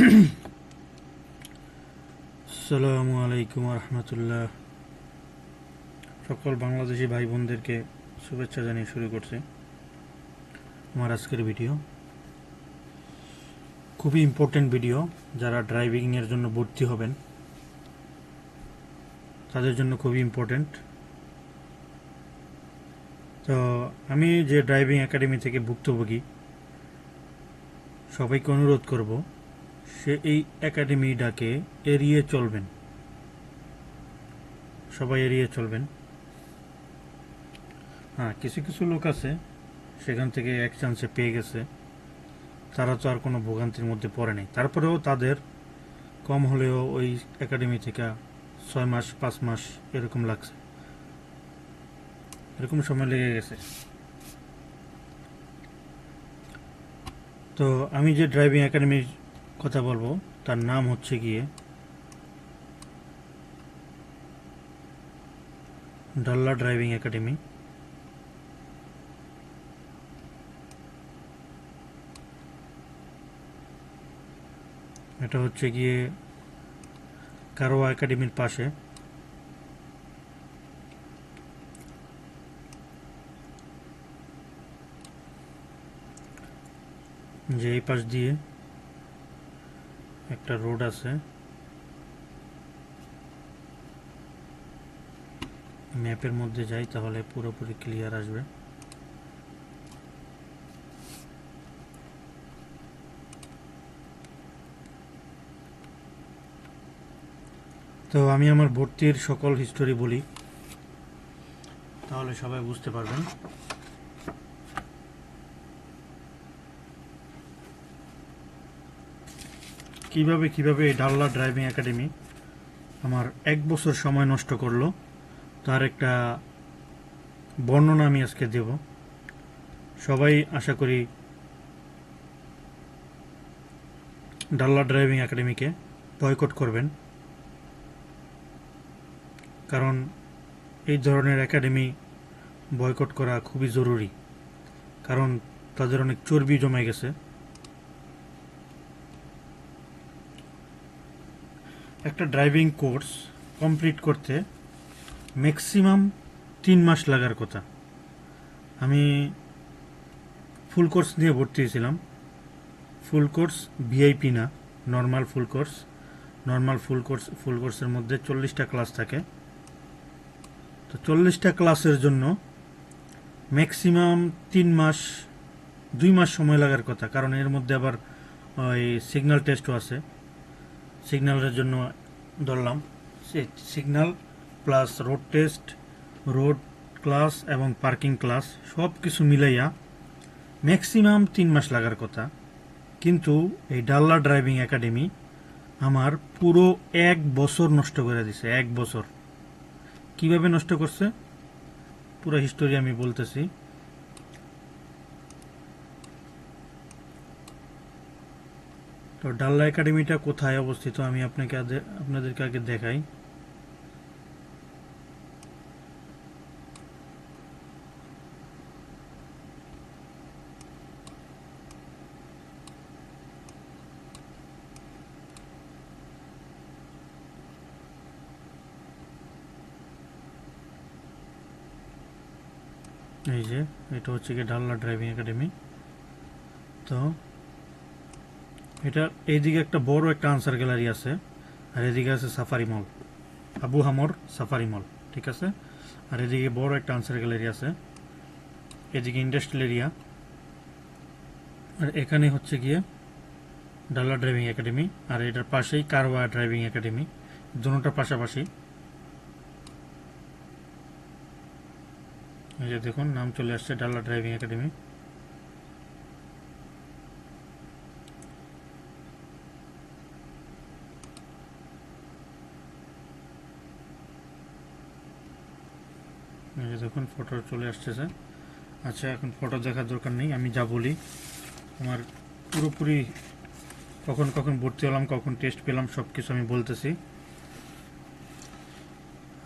আসসালামু আলাইকুম রহমতুল্লাহ সকল বাংলাদেশি ভাই বোনদেরকে শুভেচ্ছা জানিয়ে শুরু করছি আমার আজকের ভিডিও। খুবই ইম্পর্টেন্ট ভিডিও যারা ড্রাইভিংয়ের জন্য ভর্তি হবেন, তাদের জন্য খুবই ইম্পর্টেন্ট তো আমি যে ড্রাইভিং একাডেমি থেকে ভুক্তভোগী, সবাইকে অনুরোধ করব সে এই একাডেমিটাকে এড়িয়ে চলবেন। সবাই এড়িয়ে চলবেন। হ্যাঁ কিছু কিছু লোক আছে, সেখান থেকে এক চান্সে পেয়ে গেছে। তারা তো আর কোনো ভোগান্তির মধ্যে পড়ে নেই। তারপরেও তাদের কম হলেও ওই একাডেমি থেকে ছয় মাস, পাঁচ মাস এরকম লাগছে। এরকম সময় লেগে গেছে। তো আমি যে ড্রাইভিং একাডেমির কথা বলব। তার নাম হচ্ছে গিয়ে ডাল্লা ড্রাইভিং একাডেমি। এটা হচ্ছে গিয়ে কারোয়া একাডেমির পাশে। যে এই পাশ দিয়ে একটা রোড আছে। ম্যাপের মধ্যে যাই তাহলে পুরোপুরি ক্লিয়ার আসবে। তো আমি আমার ভর্তির সকল হিস্টোরি বলি। তাহলে সবাই বুঝতে পারবেন। কীভাবে কীভাবে এই ডাল্লা ড্রাইভিং একাডেমি আমার এক বছর সময় নষ্ট করল, তার একটা বর্ণনা আমি আজকে দেব। সবাই আশা করি ডাল্লা ড্রাইভিং একাডেমিকে বয়কট করবেন। কারণ এই ধরনের একাডেমি বয়কট করা খুবই জরুরি। কারণ তাদের অনেক চর্বি জমে গেছে। একটা ড্রাইভিং কোর্স কমপ্লিট করতে ম্যাক্সিমাম তিন মাস লাগার কথা। আমি ফুল কোর্স নিয়ে ভর্তি হয়েছিলাম। ফুল কোর্স ভিআইপি না normal full course normal full course full কোর্সের মধ্যে চল্লিশটা ক্লাস থাকে। তো চল্লিশটা ক্লাসের জন্য ম্যাক্সিমাম তিন মাস, দুই মাস সময় লাগার কথা। কারণ এর মধ্যে আবার ওই সিগন্যাল টেস্টও আছে। সিগন্যালের জন্য ধরলাম। Signal plus road test, road class এবং পার্কিং ক্লাস সব কিছু মিলাইয়া ম্যাক্সিমাম তিন মাস লাগার কথা। কিন্তু এই ডাল্লা ড্রাইভিং একাডেমি আমার পুরো এক বছর নষ্ট করে দিছে, এক বছর। কীভাবে নষ্ট করছে? পুরো হিস্টোরি আমি বলতেছি। তো ডাল্লা একাডেমিটা কোথায় অবস্থিত? আমি আপনাকে আদে- আপনাদেরকে আগে দেখাই। এই যে, এটা হচ্ছে কি ডাল্লা ড্রাইভিং একাডেমি। তো এটা এইদিকে একটা বড় একটা আনসার গ্যালারি আছে, আর এদিকে আছে সাফারি মল। আবু হামর সাফারি মল, ঠিক আছে? আর এদিকে বড় একটা আনসার গ্যালারি আছে, এদিকে ইন্ডাস্ট্রিয়াল এরিয়া। আর এখানে হচ্ছে গিয়ে ডাল্লা ড্রাইভিং একাডেমি, আর এটার পাশেই কারওয়া ড্রাইভিং একাডেমি দুটোটা পাশাপাশি। এই যে দেখুন, নাম চলে আসছে ডাল্লা ড্রাইভিং একাডেমি। দেখুন ফটো চলে আসতেছে। আচ্ছা এখন ফটো দেখার দরকার নেই, আমি যা বলি, আমার পুরোপুরি কখন কখন ভর্তি হলাম, কখন টেস্ট পেলাম সব কিছু আমি বলতেছি।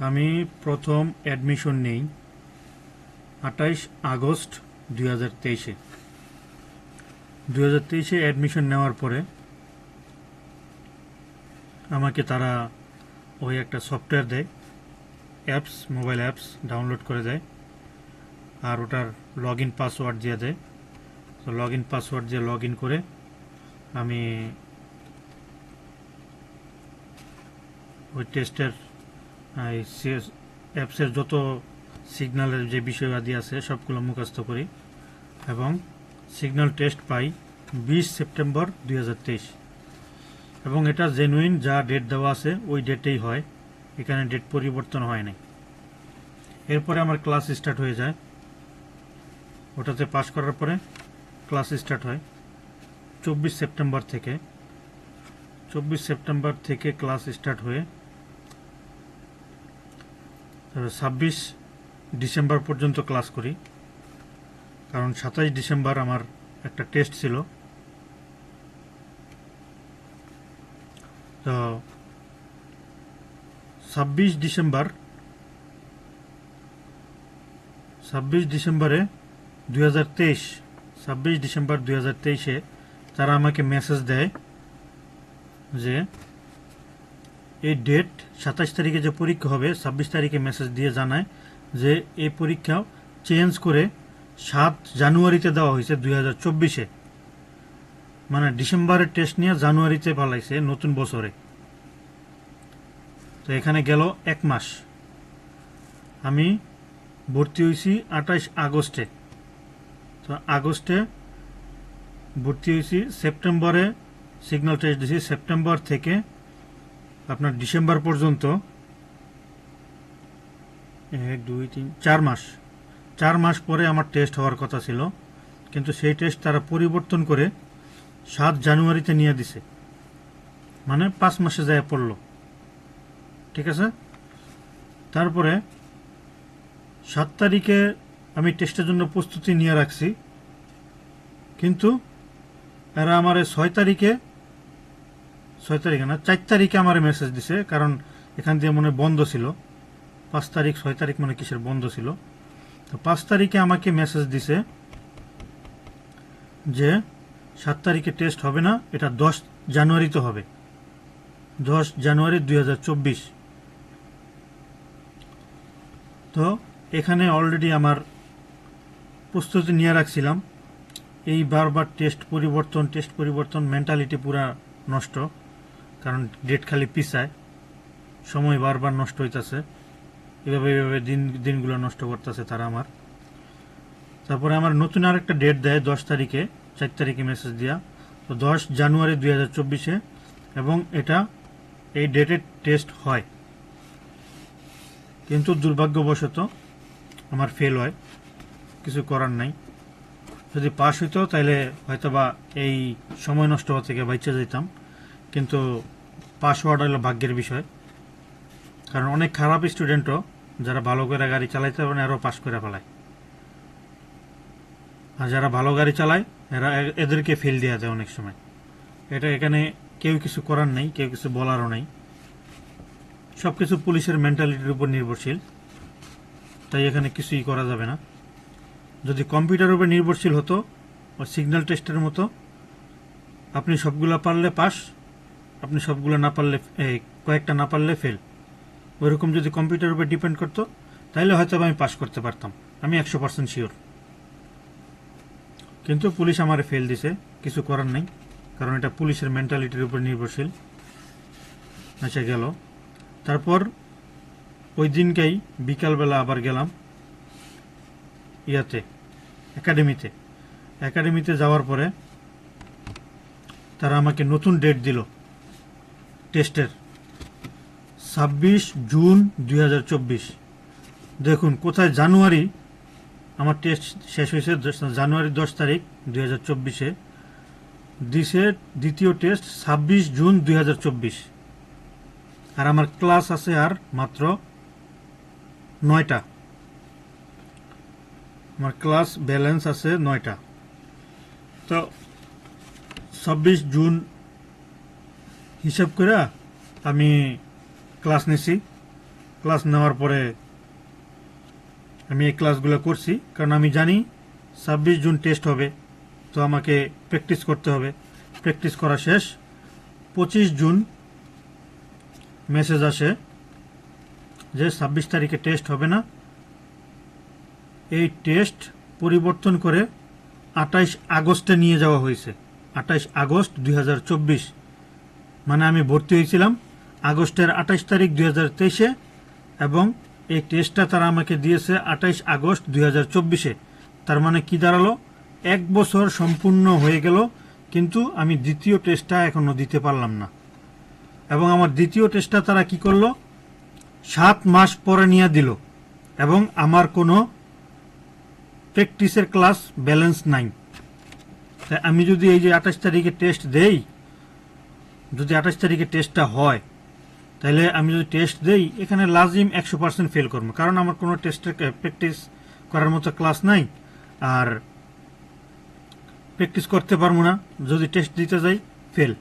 আমি প্রথম অ্যাডমিশন নেই, আঠাইশ আগস্ট দুই হাজার তেইশে। দুই হাজার তেইশে অ্যাডমিশন নেওয়ার পরে আমাকে তারা ওই একটা সফটওয়্যার দেয় অ্যাপস মোবাইল অ্যাপস ডাউনলোড করে দেয়। আর ওটার লগ ইন পাসওয়ার্ড দিয়ে দেয়। তো লগ ইন পাসওয়ার্ড দিয়ে লগ ইন করে আমি ওই টেস্টের অ্যাপসের যত সিগন্যালের যে বিষয়াদি আছে, সবগুলো মুখস্থ করি এবং সিগন্যাল টেস্ট পাই বিশ সেপ্টেম্বর দুই হাজার তেইশ। এবং এটা জেনুইন যা ডেট দেওয়া আছে, ওই ডেটেই হয়। এখানে ডেট পরিবর্তন হয় নাই। এরপরে আমার ক্লাস স্টার্ট হয়ে যায়। ওটাতে পাশ করার পরে ক্লাস স্টার্ট হয়। চব্বিশ সেপ্টেম্বর থেকে। চব্বিশ সেপ্টেম্বর থেকে ক্লাস স্টার্ট হয়ে ছাব্বিশ ডিসেম্বর পর্যন্ত ক্লাস করি। কারণ সাতাশ ডিসেম্বর আমার একটা টেস্ট ছিল। তো ছাব্বিশ ডিসেম্বর, ছাব্বিশ ডিসেম্বরে দুই হাজার তেইশ, ছাব্বিশ ডিসেম্বর দুই হাজার তেইশে তারা আমাকে মেসেজ দেয় যে, এই ডেট সাতাশ তারিখে যে পরীক্ষা হবে, ছাব্বিশ তারিখে মেসেজ দিয়ে জানায় যে এই পরীক্ষা চেঞ্জ করে সাত জানুয়ারিতে দেওয়া হয়েছে দুই হাজার চব্বিশে। মানে ডিসেম্বরের টেস্ট নিয়ে জানুয়ারিতে পালাইছে নতুন বছরে। তো এখানে গেল এক মাস। আমি ভর্তি হয়েছি আঠাইশ আগস্টে। তো আগস্টে ভর্তি হয়েছি সেপ্টেম্বরে, সিগন্যাল টেস্ট দিয়েছি সেপ্টেম্বর থেকে আপনার ডিসেম্বর পর্যন্ত। এক, দুই, তিন, চার মাস। চার মাস পরে আমার টেস্ট হওয়ার কথা ছিল, কিন্তু সেই টেস্ট তারা পরিবর্তন করে সাত জানুয়ারিতে নিয়ে দিছে। মানে পাঁচ মাসে যায় পড়ল। ঠিক আছে? তারপরে সাত তারিখে আমি টেস্টের জন্য প্রস্তুতি নিয়ে রাখছি। কিন্তু এরা আমার ছয় তারিখে ছয় তারিখে না, চার তারিখে আমার মেসেজ দিছে, কারণ এখান দিয়ে মনে বন্ধ ছিল। পাঁচ তারিখ, ছয় তারিখ মনে কিসের বন্ধ ছিল। তো পাঁচ তারিখে আমাকে মেসেজ দিছে যে সাত তারিখে টেস্ট হবে না, এটা দশ জানুয়ারিতে হবে। দশ জানুয়ারি দু হাজার চব্বিশ। তো এখানে অলরেডি আমার প্রস্তুতি নিয়ে রাখছিলাম। এই বারবার টেস্ট পরিবর্তন টেস্ট পরিবর্তন মেন্টালিটি পুরা নষ্ট, কারণ ডেট খালি পিছায়। সময় বারবার নষ্ট হইতাছে। এভাবে এভাবে দিন, দিনগুলো নষ্ট করতেছে তারা আমার। তারপরে আমার নতুন আরেকটা ডেট দেয়, দশ তারিখে, চার তারিখে মেসেজ দেওয়া তো দশ জানুয়ারি দুই এবং এটা এই ডেটের টেস্ট হয়। কিন্তু দুর্ভাগ্যবশত আমার ফেল হয়। কিছু করার নাই। যদি পাশ হইতো তাহলে হয়তো বা এই সময় নষ্ট হওয়া থেকে বাইচে যেতাম। কিন্তু পাস হওয়াটা হলো ভাগ্যের বিষয়। কারণ অনেক খারাপ স্টুডেন্টও যারা ভালো করে গাড়ি চালাইতে পারে না, এরাও পাশ করে ফেলায়। আর যারা ভালো গাড়ি চালায়, এরা এদেরকে ফেল দেওয়া যায় অনেক সময়। এটা এখানে কেউ কিছু করার নেই, কেউ কিছু বলারও নেই। সব কিছু পুলিশের মেন্টালিটির উপর নির্ভরশীল। তাই এখানে কিছুই করা যাবে না। যদি কম্পিউটারের উপর নির্ভরশীল হতো, ও সিগন্যাল টেস্টের মতো, আপনি সবগুলো পারলে পাস আপনি সবগুলো না পারলে কয়েকটা না পারলে ফেল ওইরকম যদি কম্পিউটার উপর ডিপেন্ড করতো তাহলে হয়তো আমি পাস করতে পারতাম। আমি একশো পার্সেন্ট শিওর কিন্তু পুলিশ আমার ফেল দিছে, কিছু করার নেই, কারণ এটা পুলিশের মেন্টালিটির উপর নির্ভরশীল। আচ্ছা গেল। তারপর ওই দিনকেই বিকালবেলা আবার গেলাম ইয়াতে, একাডেমিতে। একাডেমিতে যাওয়ার পরে তারা আমাকে নতুন ডেট দিল টেস্টের ছাব্বিশ জুন দুই হাজার চব্বিশ। দেখুন, কোথায় জানুয়ারি, আমার টেস্ট শেষ হয়েছে জানুয়ারি দশ তারিখ দুই হাজার চব্বিশে। দিছে দ্বিতীয় টেস্ট ছাব্বিশ জুন দুই হাজার চব্বিশ। আর আমার ক্লাস আছে আর মাত্র নয়টা। আমার ক্লাস ব্যালেন্স আছে নয়টা। তো ছাব্বিশ জুন হিসাব করে আমি ক্লাস নিছি। ক্লাস নেওয়ার পরে আমি এই ক্লাসগুলো করছি। কারণ আমি জানি ছাব্বিশ জুন টেস্ট হবে। তো আমাকে প্র্যাকটিস করতে হবে। প্র্যাকটিস করা শেষ। পঁচিশ জুন মেসেজ আসে যে ছাব্বিশ তারিখে টেস্ট হবে না। এই টেস্ট পরিবর্তন করে আঠাইশ আগস্টে নিয়ে যাওয়া হয়েছে। আঠাইশ আগস্ট দুই হাজার চব্বিশ। মানে আমি ভর্তি হয়েছিলাম আগস্টের আঠাইশ তারিখ দুই তেইশে এবং এই টেস্টটা তারা আমাকে দিয়েছে আঠাইশ আগস্ট দুই চব্বিশে। তার মানে কি দাঁড়াল? এক বছর সম্পূর্ণ হয়ে গেল, কিন্তু আমি দ্বিতীয় টেস্টটা এখনও দিতে পারলাম না। এবং আমার দ্বিতীয় টেস্টটা তারা কি করল? সাত মাস পরে নিয়ে দিল। এবং আমার কোনো প্র্যাকটিসের ক্লাস ব্যালেন্স নাই। তাই আমি যদি এই যে আঠাশ তারিখে টেস্ট দেই, যদি আঠাশ তারিখে টেস্টটা হয়, তাহলে আমি যদি টেস্ট দেই, এখানে লাজিম একশো পার্সেন্ট ফেল করব। কারণ আমার কোনো টেস্টের প্র্যাকটিস করার মতো ক্লাস নাই। আর প্র্যাকটিস করতে পারব না। যদি টেস্ট দিতে যাই ফেল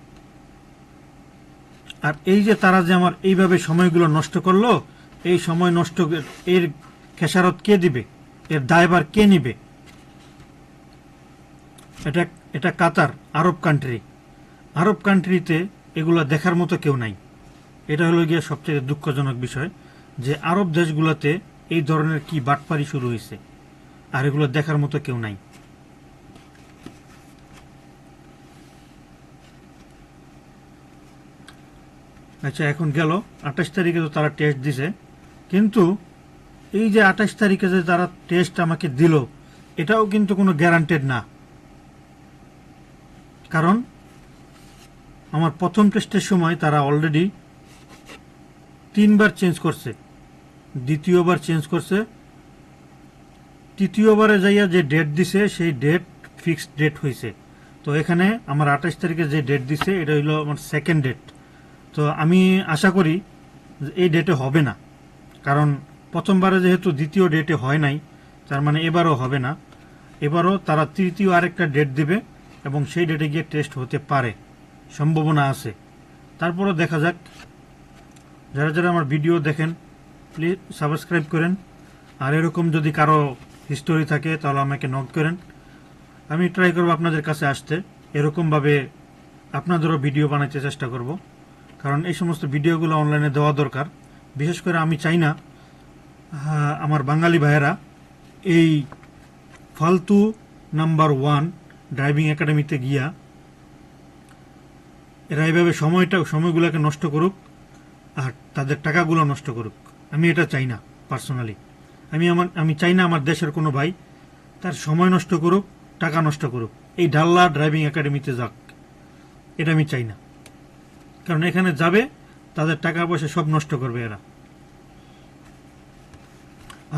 আর এই যে তারা যে আমার এইভাবে সময়গুলো নষ্ট করল, এই সময় নষ্ট এর খেসারত কে দিবে? এর দায়ভার কে নিবে? এটা এটা কাতার, আরব কান্ট্রি আরব কান্ট্রিতে এগুলো দেখার মতো কেউ নাই। এটা হলো গিয়ে সবচেয়ে দুঃখজনক বিষয় যে আরব দেশগুলোতে এই ধরনের কি বাটপারি শুরু হয়েছে, আর এগুলো দেখার মতো কেউ নাই। আচ্ছা এখন গেল। আঠাশ তারিখে তো তারা টেস্ট দিছে। কিন্তু এই যে আঠাশ তারিখে যে তারা টেস্ট আমাকে দিল, এটাও কিন্তু কোনো গ্যারান্টেড না। কারণ আমার প্রথম টেস্টের সময় তারা অলরেডি তিনবার চেঞ্জ করছে। দ্বিতীয়বার চেঞ্জ করছে। তৃতীয়বারে যাইয়া যে ডেট দিছে, সেই ডেট ফিক্সড ডেট হয়েছে তো এখানে আমার আঠাশ তারিখে যে ডেট দিছে, এটা হইল আমার সেকেন্ড ডেট তো আমি আশা করি এই ডেটে হবে না। কারণ প্রথমবারে যেহেতু দ্বিতীয় ডেটে হয় নাই, তার মানে এবারও হবে না। এবারও তারা তৃতীয় আরেকটা ডেট দেবে এবং সেই ডেটে গিয়ে টেস্ট হতে পারে, সম্ভাবনা আছে। তারপরও দেখা যাক। যারা যারা আমার ভিডিও দেখেন প্লিজ সাবস্ক্রাইব করেন। আর এরকম যদি কারও হিস্টোরি থাকে, তাহলে আমাকে নক করেন। আমি ট্রাই করব আপনাদের কাছে আসতে। এরকমভাবে আপনাদেরও ভিডিও বানাইতে চেষ্টা করব। কারণ এই সমস্ত ভিডিওগুলো অনলাইনে দেওয়া দরকার। বিশেষ করে আমি চাই না আমার বাঙালি ভাইয়েরা এই ফালতু নাম্বার ওয়ান ড্রাইভিং একাডেমিতে গিয়া এরা এইভাবে সময়টা, সময়গুলোকে নষ্ট করুক আর তাদের টাকাগুলো নষ্ট করুক। আমি এটা চাই না পার্সোনালি আমি আমার, আমি চাই না আমার দেশের কোনো ভাই তার সময় নষ্ট করুক, টাকা নষ্ট করুক। এই ডাল্লা ড্রাইভিং একাডেমিতে যাক। এটা আমি চাই না। কারণ এখানে যাবে, তাদের টাকা পয়সা সব নষ্ট করবে এরা।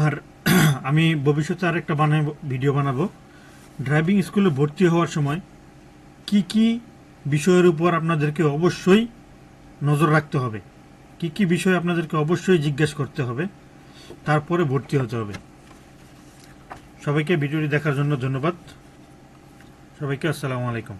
আর আমি ভবিষ্যতে আরেকটা বানাবো ভিডিও বানাবো। ড্রাইভিং স্কুলে ভর্তি হওয়ার সময় কি কি বিষয়ের উপর আপনাদেরকে অবশ্যই নজর রাখতে হবে, কি কি বিষয় আপনাদেরকে অবশ্যই জিজ্ঞেস করতে হবে, তারপরে ভর্তি হতে হবে। সবাইকে ভিডিওটি দেখার জন্য ধন্যবাদ। সবাইকে আসসালামু আলাইকুম।